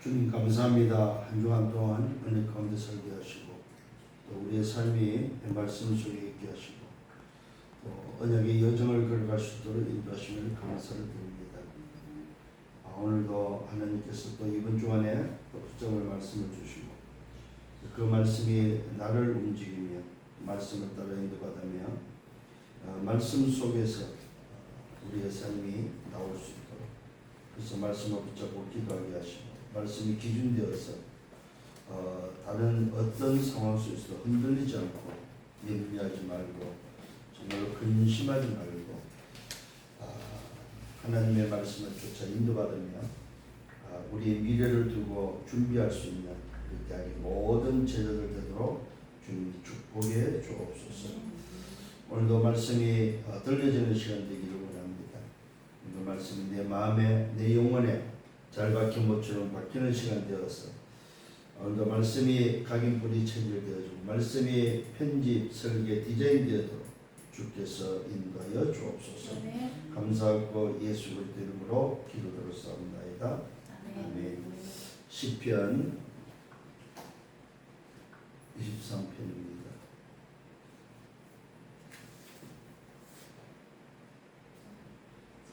주님 감사합니다. 한 주간 동안 은혜 가운데 살게 하시고 또 우리의 삶이 말씀 속에 있게 하시고 또 언약의 여정을 걸어갈 수 있도록 인도하시면 감사를 드립니다. 아, 오늘도 하나님께서 또 이번 주간에 또 특정을 말씀을 주시고 그 말씀이 나를 움직이며 말씀을 따라 인도받으며 어, 말씀 속에서 어, 우리의 삶이 나올 수 있도록 그래서 말씀을 붙잡고 기도하게 하시고 말씀이 기준되어서 어, 다른 어떤 상황 속에서 흔들리지 않고 예민하지 말고 정말 근심하지 말고 아, 하나님의 말씀을 쫓아 인도받으며 아, 우리의 미래를 두고 준비할 수 있는 그렇게 하기 모든 제자들 되도록 주님 축복해 주옵소서. 오늘도 말씀이 어, 들려지는 시간 되기를 원합니다. 그 말씀이 내 마음에 내 영혼에 잘 박힌 모처럼 박히는 시간 되어서 오늘도 말씀이 각인뿌리 체질되어지고 말씀이 편집, 설계, 디자인 되도록 주께서 인도하여 주옵소서. 아멘. 감사하고 예수 그리스도 이름으로 기도드렸사옵나이다. 아멘. 시편 23편입니다.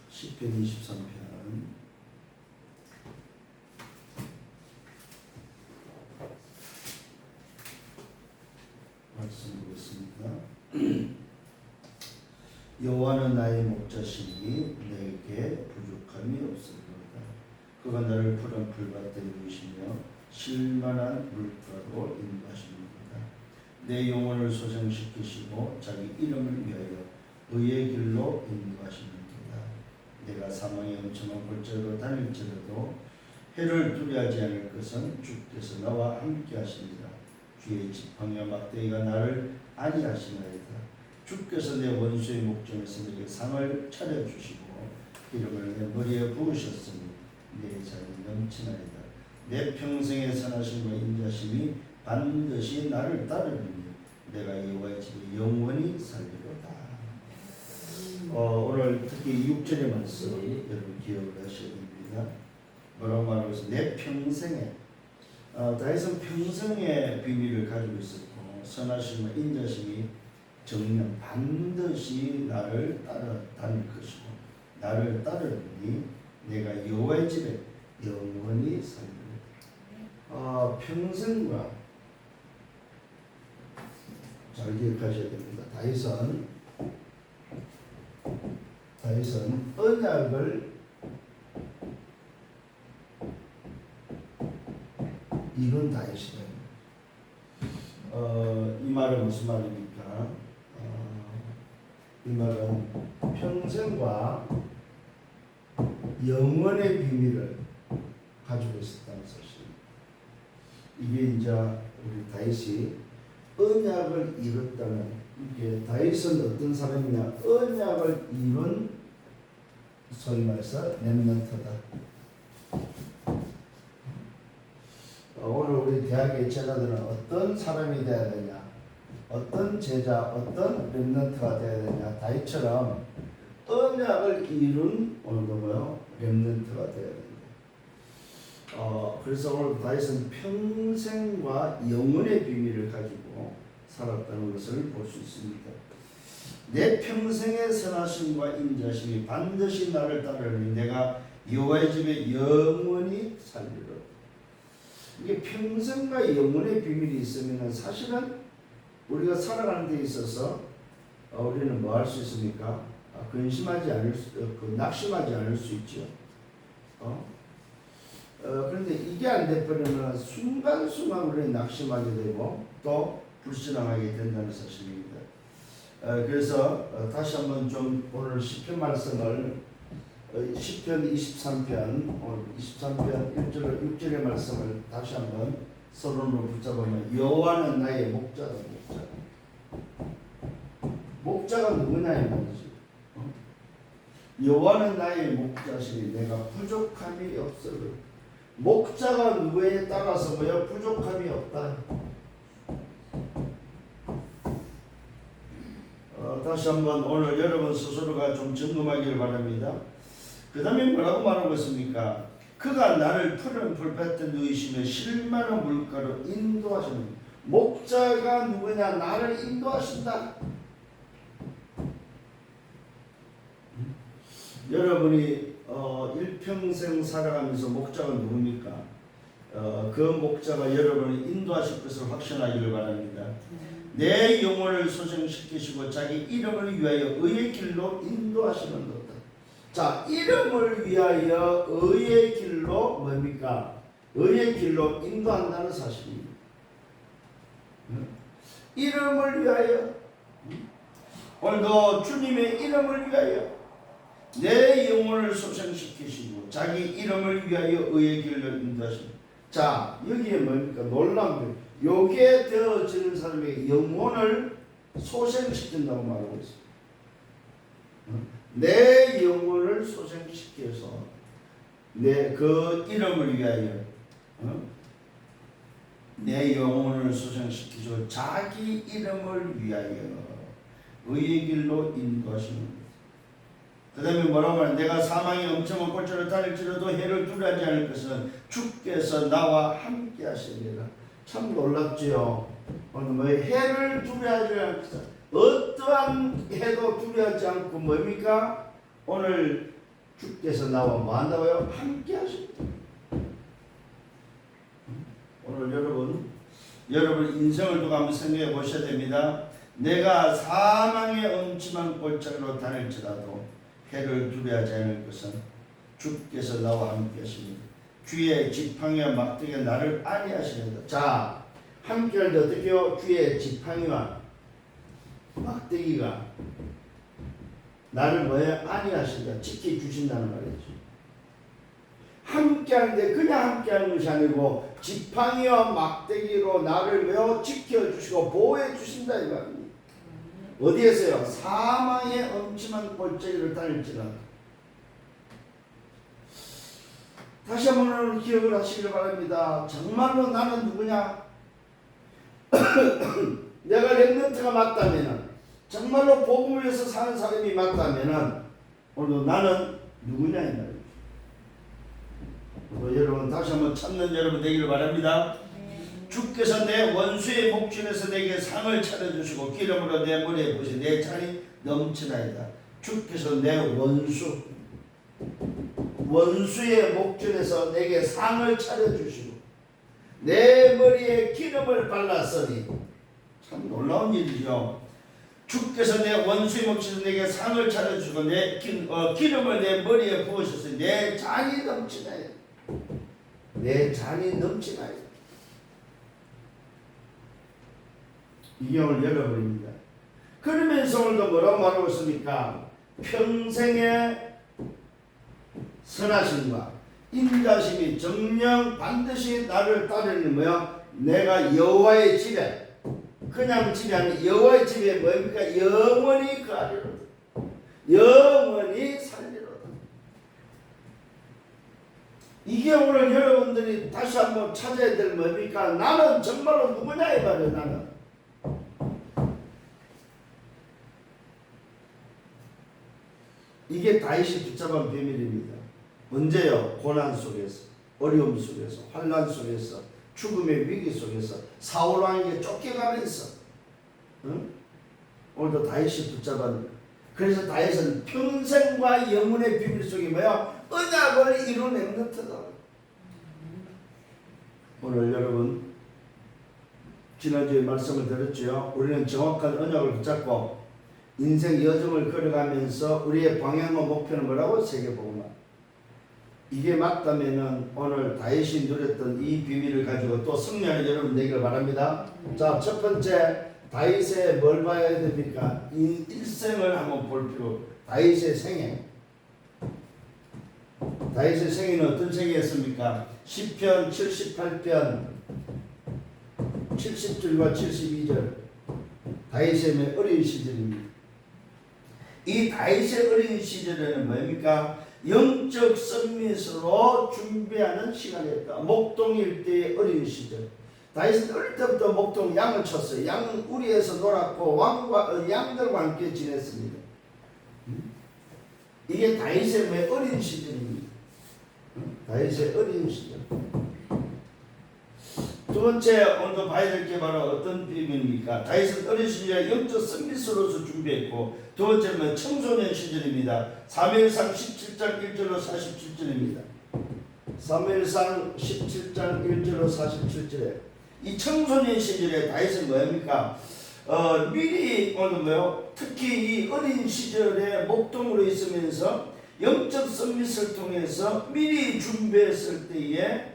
시편 23편 말씀 보겠습니다. 여호와는 나의 목자시니 내게 부족함이 없으리로다. 그가 나를 푸른 풀밭에 누이시며 실만한 물가로 인도하시는도다. 내 영혼을 소생시키시고 자기 이름을 위하여 의의 길로 인도하시는도다. 내가 사망의 엄청난 골짜기로 다닐지라도 해를 두려하지 않을 것은 주께서 나와 함께 하시니라. 주의 지팡이와 막대기가 나를 안위하시나이다. 주께서 내 원수의 목전에서 내게 상을 차려주시고 기름을 내 머리에 부으셨으니 내 잔이 넘치나이다. 내 평생의 선하심과 인자심이 반드시 나를 따르리니 내가 여호와의 집에 영원히 살리로다. 어, 오늘 특히 6절의 말씀 여러분 기억을 하셔야 됩니다. 뭐라고 말하고 있어? 내 평생에 어, 다윗은 평생의 비밀을 가지고 있었고 선하심과 인자심이 정령 반드시 나를 따라 다닐 것이고 나를 따르니 내가 여호와의 집에 영원히 살리라. 아 평생과 잘 기억하셔야 됩니다. 다윗은 다윗은 언약을 이룬 다윗이다. 어, 이 말은 무슨 말입니까? 어, 이 말은 평생과 영원의 비밀을 가지고 있었다는 사실입니다. 이게 이제 우리 다윗이 언약을 이뤘다는 이게 다윗은 어떤 사람이냐? 언약을 이룬 소위 말해서 렘넌트다. 어, 오늘 우리 대학의 제자들은 어떤 사람이 되어야 되냐? 어떤 제자, 어떤 렘넌트가 되어야 되냐? 다윗처럼 언약을 이룬 오늘도 뭐요? 렘넌트가 되어야 된다. 어, 그래서 오늘 다윗은 평생과 영원의 비밀을 가지고 살았다는 것을 볼 수 있습니다. 내 평생의 선하심과 인자심이 반드시 나를 따르니 내가 여호와의 집에 영원히 살리라. 이게 평생과 영원의 비밀이 있으면 사실은 우리가 살아가는 데 있어서 어, 우리는 뭐 할 수 있습니까? 아, 근심하지 않을 수, 어, 그 낙심하지 않을 수 있죠. 어? 어, 그런데 이게 안 돼버리면 순간순간 우리는 낙심하게 되고 또 불신앙하게 된다는 사실입니다. 어, 그래서 어, 다시 한번 좀 오늘 시편 말씀을 어, 시편 23편 오늘 23편 1절 6절의 말씀을 다시 한번 서론으로 붙잡으면 여호와는 나의 목자다 목자 목자가 누구냐의 말이지 어? 여호와는 나의 목자시니 내가 부족함이 없으리 목자가 누구에 따라서 뭐야 부족함이 없다 어, 다시 한번 오늘 여러분 스스로가 좀 점검하기를 바랍니다. 그 다음에 뭐라고 말하고 있습니까? 그가 나를 푸른 불밭에 누이시며 실만한 물가로 인도하시는 목자가 누구냐 나를 인도하신다 음? 여러분이 어, 일평생 살아가면서 목자가 누굽니까? 어, 그 목자가 여러분을 인도하실 것을 확신하기를 바랍니다. 내 영혼을 소생시키시고 자기 이름을 위하여 의의 길로 인도하시는 것다. 자, 이름을 위하여 의의 길로 뭡니까? 의의 길로 인도한다는 사실입니다. 응? 이름을 위하여 응? 오늘도 주님의 이름을 위하여 내 영혼을 소생시키시고 자기 이름을 위하여 의의 길로 인도하시는 자 여기에 뭡니까 놀라운 게 요게 되어지는 사람의 영혼을 소생시킨다고 말하고 있어요. 응? 내 영혼을 소생시켜서 내 그 이름을 위하여 어? 내 영혼을 소생시키고 자기 이름을 위하여 의의 길로 인도하시는 것. 그 다음에 뭐라고 하냐 내가 사망의 엄청한 꼴처럼 다닐지라도 해를 두려하지 않을 것은 주께서 나와 함께 하시리라 참 놀랍지요 오늘 뭐 해를 두려하지 않을 것은 어떠한 해도 두려워하지 않고 뭡니까? 오늘 주께서 나와 뭐 한다고요? 함께 하십니다. 오늘 여러분, 여러분 인생을 두고 한번 생각해 보셔야 됩니다. 내가 사망의 엄침한 골짜기로 다닐지라도 해를 두려워하지 않을 것은 주께서 나와 함께 하십니다. 주의 지팡이와 막대기가 나를 안위하시는다. 자, 함께 할 때 어떻게 요? 주의 지팡이와 막대기가 나를 뭐에 안위하신다. 지켜주신다는 말이죠. 함께 하는데 그냥 함께 하는 것이 아니고 지팡이와 막대기로 나를 메어 지켜주시고 보호해 주신다 이 말입니다. 어디에서요? 사망의 엄침한 골짜기를 다닐지라. 다시 한 번 기억을 하시길 바랍니다. 정말로 나는 누구냐? 내가 렘넌트가 맞다면 정말로 복음을 위해서 사는 사람이 맞다면 오늘 나는 누구냐 이. 그리고 여러분 다시 한번 찾는 여러분 되기를 바랍니다. 주께서 내 원수의 목전에서 내게 상을 차려주시고 기름으로 내 머리에 부으시 내 잔이 넘치나이다. 주께서 내 원수 원수의 목전에서 내게 상을 차려주시고 내 머리에 기름을 발랐으니 참 놀라운 일이죠. 주께서 내 원수의 목전에서 내게 상을 차려주시고 내 기, 어, 기름을 내 머리에 부으셔서 내 잔이 넘치나이다. 내 잔이. 이게 오늘 열어버립니다. 그러면서 오늘도 뭐라고 말하고 있습니까? 평생의 선하심과 인자심이 정령 반드시 나를 따르는 뭐야? 내가 여호와의 집에 그냥 집이 아니라 여호와의 집에 뭡니까? 영원히 거하리로다. 영원히 살리로다. 이게 오늘 여러분들이 다시 한번 찾아야 될 뭡니까? 나는 정말로 누구냐 이 말이에요. 나는. 이게 다윗이 붙잡은 비밀입니다. 언제요? 고난 속에서, 어려움 속에서, 환난 속에서, 죽음의 위기 속에서, 사울 왕에게 쫓겨가면서, 응? 오늘도 다윗이 붙잡은. 그래서 다윗은 평생과 영혼의 비밀 속에 뭐야? 언약을 이루는 것이다. 오늘 여러분 지난주에 말씀을 드렸죠. 우리는 정확한 언약을 붙잡고 인생 여정을 걸어가면서 우리의 방향과 목표는 뭐라고? 세계복음화. 이게 맞다면은 오늘 다윗이 누렸던 이 비밀을 가지고 또 승리하는 여러분 되기를 바랍니다. 자, 첫 번째 다윗의 뭘 봐야 됩니까? 인, 일생을 한번 볼 필요. 다윗의 생애. 다윗의 생애는 어떤 생애였습니까? 10편, 78편, 70절과 72절. 다윗의 어린 시절입니다. 이 다윗의 어린 시절에는 뭡니까? 영적 선민으로 준비하는 시간이었다. 목동일 때의 어린 시절. 다윗은 어릴 때부터 목동 양을 쳤어요. 양 우리에서 놀았고 왕과 어, 양들과 함께 지냈습니다. 음? 이게 다윗의 왜 어린 시절입니다. 응? 다윗의 어린 시절. 두 번째 오늘도 봐야 될 게 바로 어떤 비밀입니까? 다윗은 어린 시절에 영적 선비스로서 준비했고 두 번째는 청소년 시절입니다. 사무엘상 17장 1절로 47절입니다. 사무엘상 17장 1절로 47절에 이 청소년 시절에 다윗은 뭐입니까? 어, 미리 오늘 뭐요? 특히 이 어린 시절에 목동으로 있으면서 영적 선미스를 통해서 미리 준비했을 때에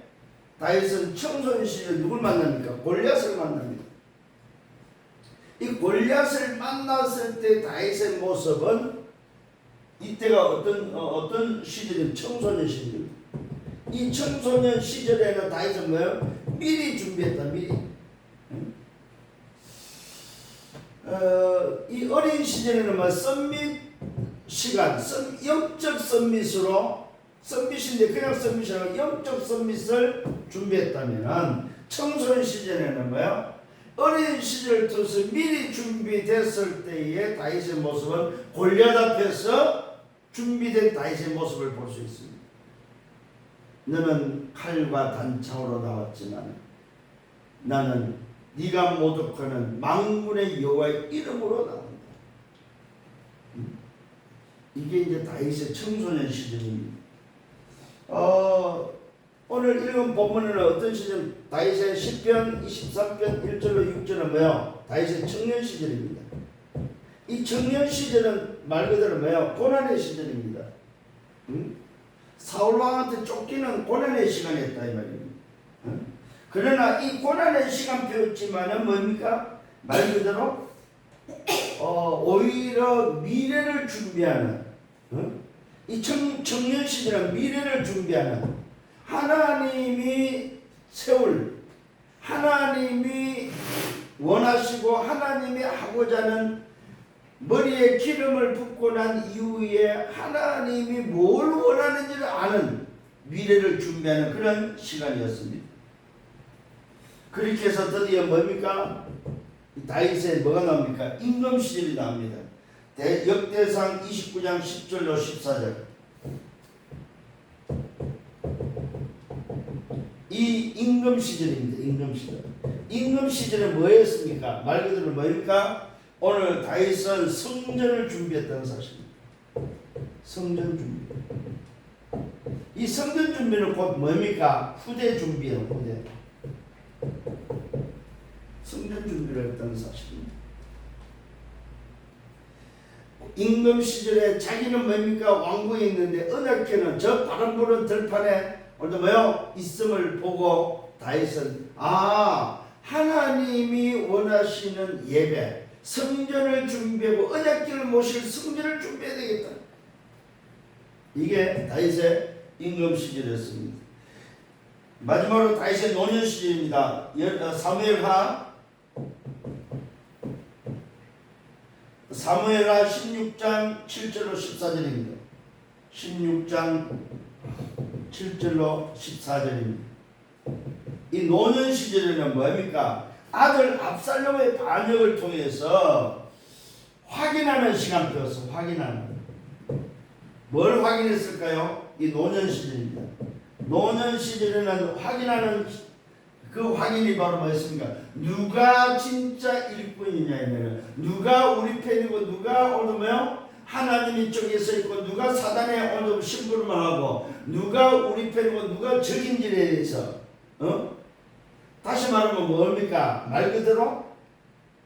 다윗은 청소년 시절 누굴 만납니까? 골리앗을 만납니다. 이 골리앗을 만났을 때 다윗의 모습은 이때가 어떤 어, 어떤 시절이 청소년 시절입니다. 이 청소년 시절에는 다윗은 뭐예요? 미리 준비했다. 미리. 응? 어, 이 어린 시절에는 뭐 썸밋 시간, 썸, 영적 썸밋으로 썸밋인데 그냥 썸밋이 아니라 영적 썸밋을 준비했다면은 청소년 시절에는 뭐요? 어린 시절 뜻을 미리 준비됐을 때의 다윗의 모습은 골리앗 앞에서 준비된 다윗의 모습을 볼 수 있습니다. 너는 칼과 단창으로 나왔지만 나는 네가 모독하는 망군의 여호와의 이름으로 나온다. 음? 이게 이제 다윗의 청소년 시절입니다. 어, 오늘 읽은 본문에는 어떤 시절? 다윗의 10편, 23편 1절로 6절은 뭐요? 다윗의 청년 시절입니다. 이 청년 시절은 말 그대로 뭐요? 고난의 시절입니다. 음? 사울 왕한테 쫓기는 고난의 시간이었다 이 말입니다. 음? 그러나 이 고난의 시간표였지만은 뭡니까? 말 그대로 어, 오히려 미래를 준비하는 어? 이 청, 청년 시절은 미래를 준비하는 하나님이 세울 하나님이 원하시고 하나님이 하고자 하는 머리에 기름을 붓고 난 이후에 하나님이 뭘 원하는지를 아는 미래를 준비하는 그런 시간이었습니다. 그렇게 해서 드디어 뭡니까? 다윗의 뭐가 나옵니까? 임금 시절이 나옵니다. 대, 역대상 29장 10절로 14절. 이 임금 시절입니다. 임금 시절. 임금 시절에 뭐였습니까? 말 그대로 뭐입니까? 오늘 다윗은 성전을 준비했다는 사실입니다. 성전 준비. 이 성전 준비는 곧 뭡니까? 후대 준비예요. 후대. 성전 준비를 했다는 사실입니다. 임금 시절에 자기는 뭡니까 왕궁에 있는데 언약궤는 저 바람 부는 들판에 오늘 뭐요 있음을 보고 다윗은 아 하나님이 원하시는 예배 성전을 준비하고 언약궤를 모실 성전을 준비해야 되겠다. 이게 다윗의 임금 시절이었습니다. 마지막으로 다윗의 노년 시절입니다. 어, 사무엘하 사무엘하 16장 7절로 14절입니다. 16장 7절로 14절입니다. 이 노년 시절에는 뭡니까? 아들 압살롬의 반역을 통해서 확인하는 시간표였어. 확인하는. 뭘 확인했을까요? 이 노년 시절입니다. 노년 시절에는 확인하는 그 확인이 바로 뭐였습니까? 누가 진짜 일꾼이냐면 누가 우리 편이고 누가 뭐요? 하나님 쪽에 서 있고 누가 사단의 오늘 심부름을 하고 누가 우리 편이고 누가 적인지에 대해서 어? 다시 말하면 뭡니까? 말 그대로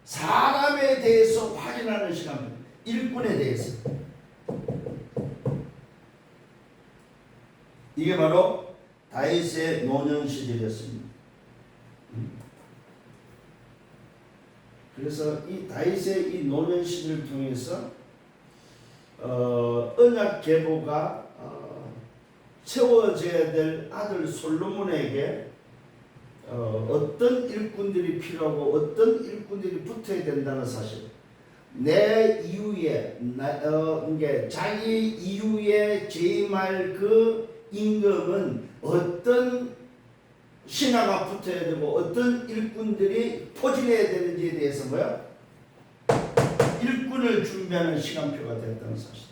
사람에 대해서 확인하는 시간 일꾼에 대해서 이게 바로 다윗의 노년 시절이었습니다. 그래서 이 다윗의 이 노년 시절을 통해서 어, 언약 계보가 어, 세워져야 될 아들 솔로몬에게 어, 어떤 일꾼들이 필요하고 어떤 일꾼들이 붙어야 된다는 사실. 내 이후에 나, 어, 이게 자기 이후에 재임할 그 임금은 어떤 신하가 붙어야 되고 어떤 일꾼들이 포진해야 되는지에 대해서 뭐야? 일꾼을 준비하는 시간표가 되었다는 사실.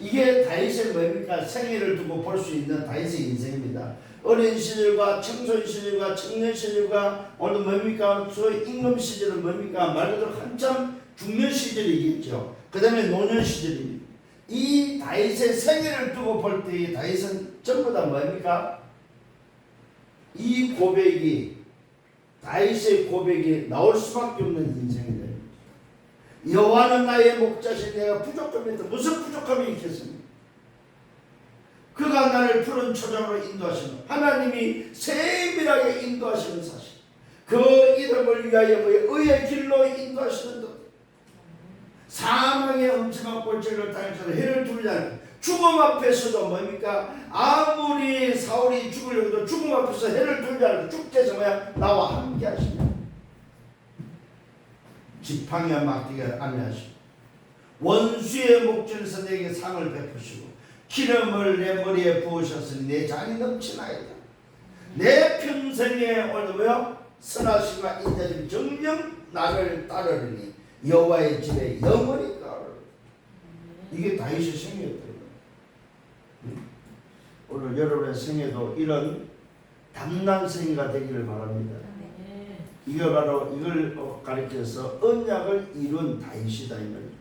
이게 다윗의 뭡니까? 생애를 두고 볼 수 있는 다윗의 인생입니다. 어린 시절과 청소년 시절과 청년 시절과 오늘 뭡니까? 소위 임금 시절은 뭡니까? 말 그대로 한참 중년 시절이겠죠. 그 다음에 노년 시절입니다. 이 다윗의 생애를 두고 볼 때 다윗은 전부 다 뭡니까? 이 고백이 다윗의 고백이 나올 수밖에 없는 인생이 됩니다. 여호와는 나의 목자신 내가 부족함이 무슨 부족함이 있겠습니까? 그가 나를 푸른 초장으로 인도하시는 하나님이 세밀하게 인도하시는 사실 그 이름을 위하여 그의 의의 길로 인도하시는 것 사망의 엄청난 꼴찌를 당해서 해를 두르지 않고 죽음 앞에서도 뭡니까 아무리 사울이 죽으려고 해도 죽음 앞에서 해를 두르지 않고 죽게서 뭐야 나와 함께 하시냐 지팡이와 막대기가 안내하시고 원수의 목전에서 내게 상을 베푸시고 기름을 내 머리에 부으셨으니 내 잔이 넘치나이다. 내 평생에 오늘 뭐요? 선하시가 인자님 정령 나를 따르리니 여호와의 집에 영원히 가라. 이게 다윗의 생애였더라고요. 오늘 여러분의 생애도 이런 담난 생애가 되기를 바랍니다. 이거 바로 이걸 가리켜서 언약을 이룬 다윗이다 이 말이죠.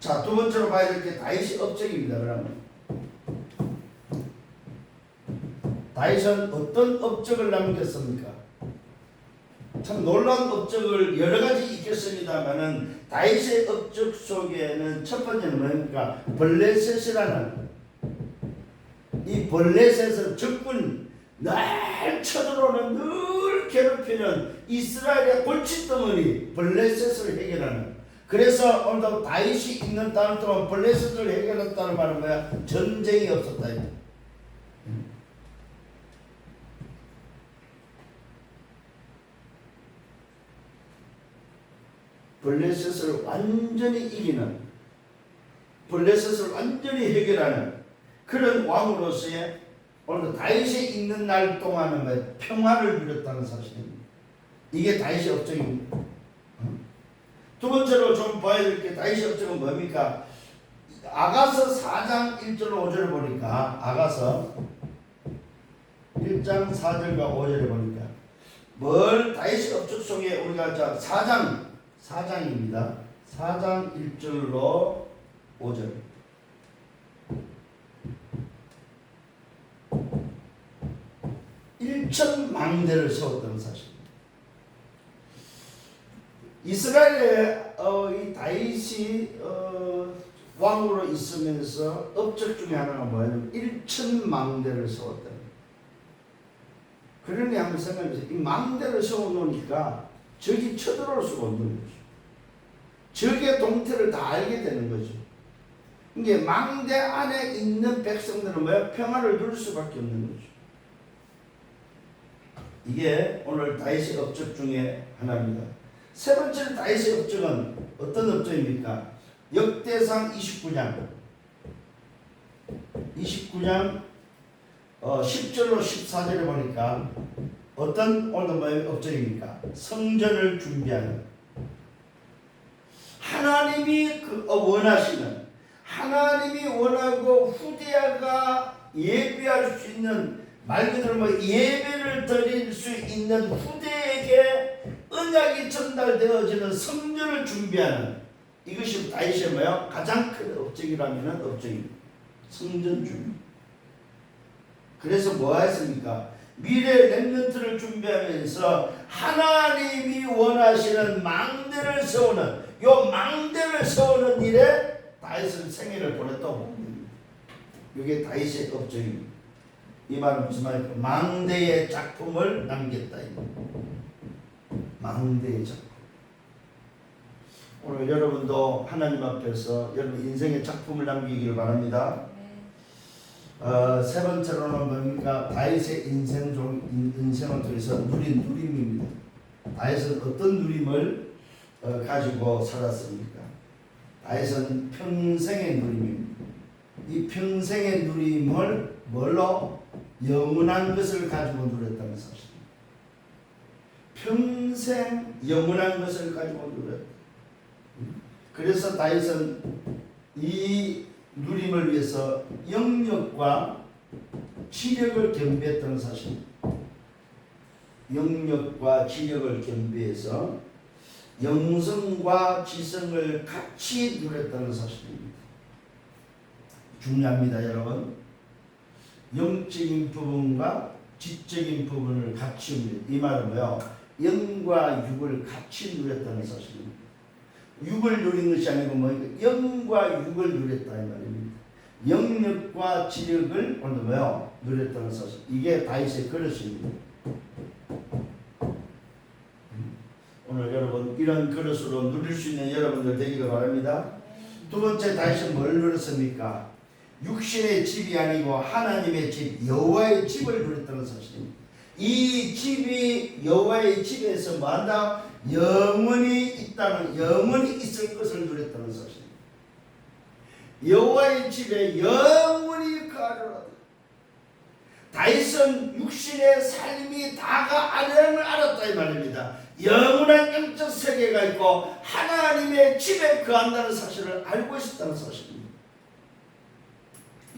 자, 두 번째로 봐야 될 게 다윗의 업적입니다. 그러면 다윗은 어떤 업적을 남겼습니까? 참 놀라운 업적을 여러 가지 있겠습니다만은 다윗의 업적 속에는 첫 번째는 뭡니까? 블레셋이라는 이 블레셋은 적군 날 쳐들어오는 늘 괴롭히는 이스라엘의 골칫덩어리 블레셋을 해결하는 그래서 오늘도 다윗이 있는 땅 동안 블레셋을 해결했다는 말은 뭐야? 전쟁이 없었다. 이거. 블레셋을 완전히 이기는 블레셋을 완전히 해결하는 그런 왕으로서의 오늘 다윗이 있는 날 동안은 뭐 평화를 누렸다는 사실입니다. 이게 다윗의 업적입니다. 두 번째로 좀될게 다윗의 업적은 뭡니까? 아가서 4장 1절로 5절을 보니까 아가서 1장 4절과 5절을 보니까 뭘 다윗의 업적 속에 우리가 자 4장 4장입니다. 4장 1절로 5절. 일천 망대를 세웠다는 사실. 이스라엘의 어, 이 다윗이 어, 왕으로 있으면서 업적 중에 하나가 뭐냐면 일천 망대를 세웠다. 그러니 한번 생각해보세요. 이 망대를 세워놓으니까 적이 쳐들어올 수가 없는 거죠. 적의 동태를 다 알게 되는 거죠. 이게 망대 안에 있는 백성들은 뭐야? 평화를 누릴 수밖에 없는 거죠. 이게 오늘 다윗의 업적 중에 하나입니다. 세 번째 다윗의 업적은 어떤 업적입니까? 역대상 29장 29장 어, 10절로 14절에 보니까 어떤 오늘 뭐의 업적입니까? 성전을 준비하는 하나님이 그 어, 원하시는 하나님이 원하고 후대야가 예배할 수 있는 말 그대로 뭐 예배를 드릴 수 있는 후대에게 언약이 전달되어지는 성전을 준비하는 이것이 다윗의 뭐야 가장 큰 업적이라면 업적입니다. 성전 준비. 그래서 뭐 했습니까? 미래 렘넌트를 준비하면서 하나님이 원하시는 망대를 세우는 요 망대를 세우는 일에 다윗은 생애를 보냈다고 봅니다. 이게 다윗의 업적입니다. 이 말은 무슨 말일까? 망대의 작품을 남겼다. 망대의 작품. 오늘 여러분도 하나님 앞에서 여러분 인생의 작품을 남기기를 바랍니다. 어, 세 번째로는 뭡니까? 다윗의 인생 중 인생을 통해서 누린 누림입니다. 다윗은 어떤 누림을 어, 가지고 살았습니까? 다윗은 평생의 누림입니다. 이 평생의 누림을 뭘로 영원한 것을 가지고 누렸다는 사실. 평생 영원한 것을 가지고 누렸다. 그래서 다윗은 이 누림을 위해서 영역과 지력을 겸비했다는 사실. 영역과 지력을 겸비해서 영성과 지성을 같이 누렸다는 사실입니다. 중요합니다, 여러분. 영적인 부분과 지적인 부분을 같이. 이 말은 뭐요? 영과 육을 같이 누렸다는 사실입니다. 육을 누린 것이 아니고 뭐 영과 육을 누렸다 이 말입니다. 영역과 지력을 오늘 뭐요? 누렸다는 사실. 이게 다윗의 그릇입니다. 오늘 여러분 이런 그릇으로 누릴 수 있는 여러분들 되기를 바랍니다. 두 번째 다윗은 뭘 누렸습니까? 육신의 집이 아니고 하나님의 집 여호와의 집을 누렸다는 사실입니다. 이 집이 여호와의 집에서 뭐한다? 영원히 있다는 영원히 있을 것을 누렸다는 사실입니다. 여호와의 집에 영원히 거하리라. 다윗은 육신의 삶이 다가 아니라는 알았다 이 말입니다. 영원한 영적 세계가 있고 하나님의 집에 거한다는 사실을 알고 있었다는 사실입니다.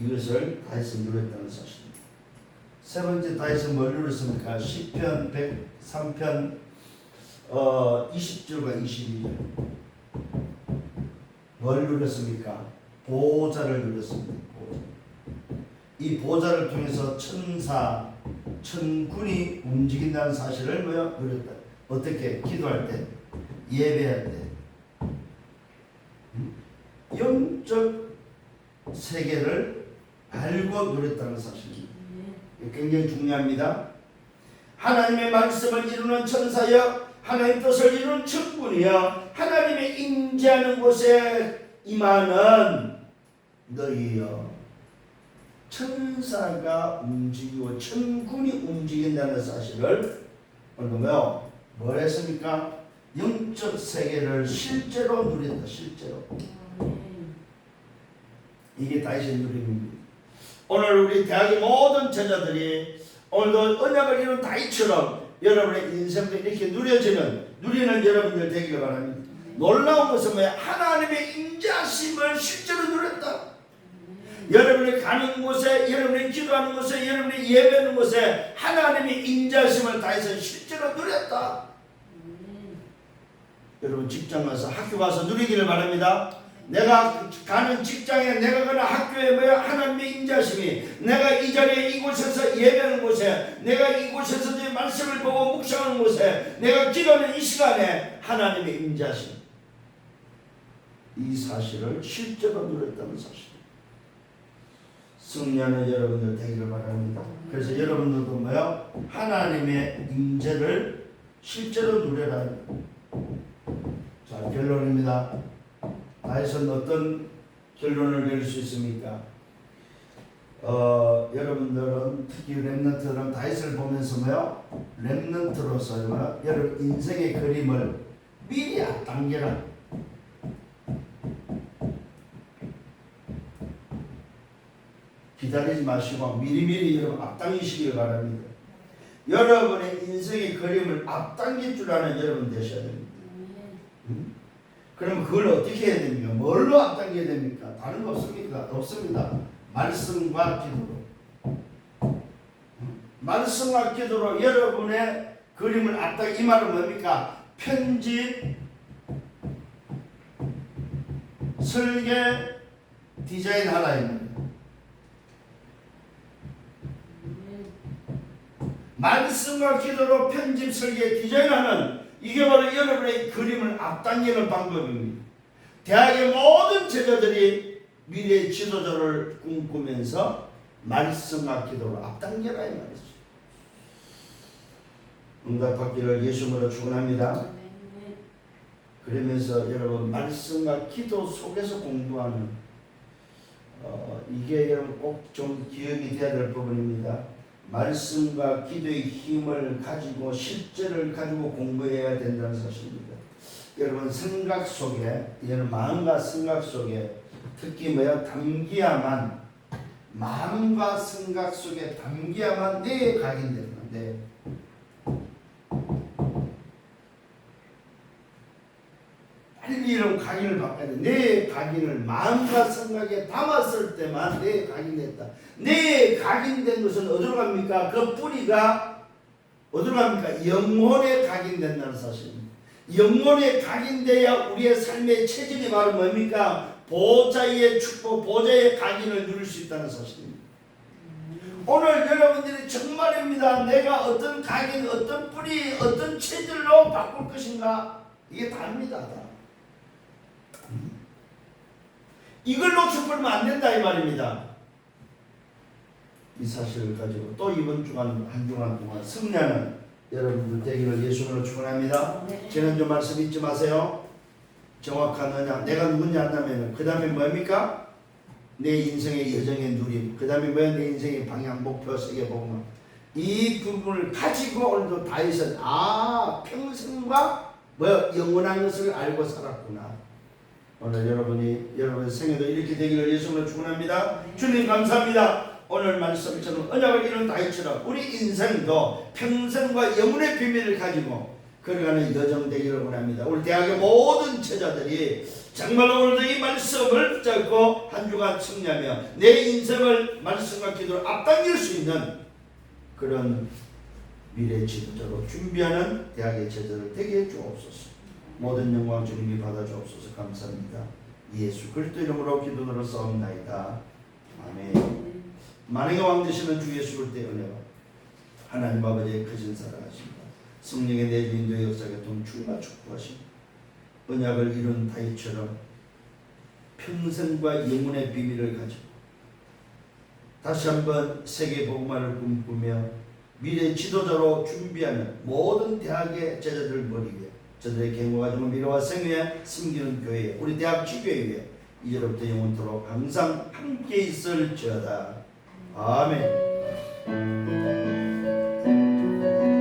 이것을 다윗은 누렸다는 사실입니다. 세 번째 다윗은 뭘 누렸습니까? 10편 103편 어, 20절과 22절 뭘 누렸습니까? 보호자를 누렸습니다. 보호자. 이 보호자를 통해서 천사, 천군이 움직인다는 사실을 뭐야? 누렸다. 어떻게? 기도할 때, 예배할 때. 음? 영적 세계를 알고 누렸다는 사실입니다. 굉장히 중요합니다. 하나님의 말씀을 이루는 천사여, 하나님 뜻을 이루는 천군이여, 하나님의 임재하는 곳에 임하는 너희여. 천사가 움직이고 천군이 움직인다는 사실을 오늘 뭐요? 뭘 했습니까? 영적 세계를 실제로 누린다. 실제로. 이게 다윗의 누림입니다. 오늘 우리 대학의 모든 제자들이 오늘도 언약을 이룬 다윗처럼 여러분의 인생도 이렇게 누려지는 누리는 여러분들 되기를 바랍니다. 놀라운 것은 뭐야? 하나님의 인자심을 실제로 누렸다. 여러분이 가는 곳에, 여러분이 기도하는 곳에, 여러분이 예배하는 곳에 하나님의 인자심을 다해서 실제로 누렸다. 여러분 직장 가서 학교 가서 누리기를 바랍니다. 내가 가는 직장에 내가 가는 학교에 뭐야 하나님의 인자심이 내가 이 자리에 이곳에서 예배하는 곳에 내가 이곳에서 내 말씀을 보고 묵상하는 곳에 내가 기도하는 이 시간에 하나님의 인자심 이 사실을 실제로 누렸다는 사실 승리하는 여러분들 되기를 바랍니다. 그래서 여러분들도 뭐요 하나님의 임재를 실제로 누려라. 자 결론입니다. 다윗은 어떤 결론을 내릴 수 있습니까? 어, 여러분들은 특히 랩런트는 다윗을 보면서 뭐요? 랩런트로서? 여러분 인생의 그림을 미리 앞당겨라. 기다리지 마시고 미리미리 여러분 앞당기시길 바랍니다. 여러분의 인생의 그림을 앞당길 줄 아는 여러분 되셔야 됩니다. 음? 그럼 그걸 어떻게 해야 됩니까? 뭘로 앞당겨야 됩니까? 다른 거 없습니까? 없습니다. 말씀과 기도로. 말씀과 기도로 여러분의 그림을 앞당 이 말은 뭡니까? 편집, 설계, 디자인 하나입니다. 말씀과 기도로 편집, 설계, 디자인하는 이게 바로 여러분의 그림을 앞당기는 방법입니다. 대학의 모든 제자들이 미래의 지도자를 꿈꾸면서 말씀과 기도로 앞당겨라 이 말이죠. 응답받기를 예수님으로 축원합니다. 그러면서 여러분 말씀과 기도 속에서 공부하는 어, 이게 여러분 꼭 좀 기억이 돼야 될 부분입니다. 말씀과 기도의 힘을 가지고 실제를 가지고 공부해야 된다는 사실입니다. 여러분 생각 속에 여러분 마음과 생각 속에 특히 뭐야 담기야만 마음과 생각 속에 담기야만 내 각인되는 데 빨리 이런 각인을 마음과 생각에 담았을 때만 내 각인됐다. 내 각인된 것은 어디로 갑니까? 그 뿌리가 어디로 갑니까? 영혼에 각인된다는 사실입니다. 영혼에 각인돼야 우리의 삶의 체질이 바로 뭡니까? 보좌의 축복, 보좌의 각인을 누릴 수 있다는 사실입니다. 오늘 여러분들이 정말입니다. 내가 어떤 각인, 어떤 뿌리, 어떤 체질로 바꿀 것인가? 이게 다릅니다. 다. 이걸로 죽으면 안 된다 이 말입니다. 이 사실을 가지고 또 이번 주간 한 주간 동안 승리하는 여러분들 되기를 예수님으로 축원합니다. 지난주 말씀 잊지 마세요. 정확한 언약. 내가 누군지 안다면 그 다음에 뭡니까? 내 인생의 여정의 누림. 그 다음에 뭐야? 내 인생의 방향, 목표, 세계 복음. 이 부분을 가지고 오늘도 다윗은 아 평생과 뭐야 영원한 것을 알고 살았구나. 오늘 여러분이 여러분의 생애도 이렇게 되기를 예수님으로 축원합니다. 주님 감사합니다. 오늘 말씀처럼 언약을 이룬 다윗처럼 우리 인생도 평생과 영혼의 비밀을 가지고 걸어가는 여정 되기를 원합니다. 우리 대학의 모든 제자들이 정말 오늘도 이 말씀을 붙잡고 한 주간 승리하며 내 인생을 말씀과 기도로 앞당길 수 있는 그런 미래 지도자로 준비하는 대학의 제자들 되게 해 주옵소서. 모든 영광 주님이 받아 주옵소서 감사합니다. 예수 그리스도 이름으로 기도로 싸움나이다. 아멘. 만행의 왕 되시는 주 예수 그리스도의 은혜와 하나님 아버지의 크신 사랑하십니다. 성령의 내주인도의 역사에 동출마 축복하십니다. 언약을 이룬 다윗처럼 평생과 영혼의 비밀을 가지고 다시 한번 세계 복음화를 꿈꾸며 미래 지도자로 준비하는 모든 대학의 제자들 머리 위에 저들의 경고가 좀 미래와 생애에 숨기는 교회 우리 대학 위에 이제로부터 영원토록 항상 함께 있을지어다. 아멘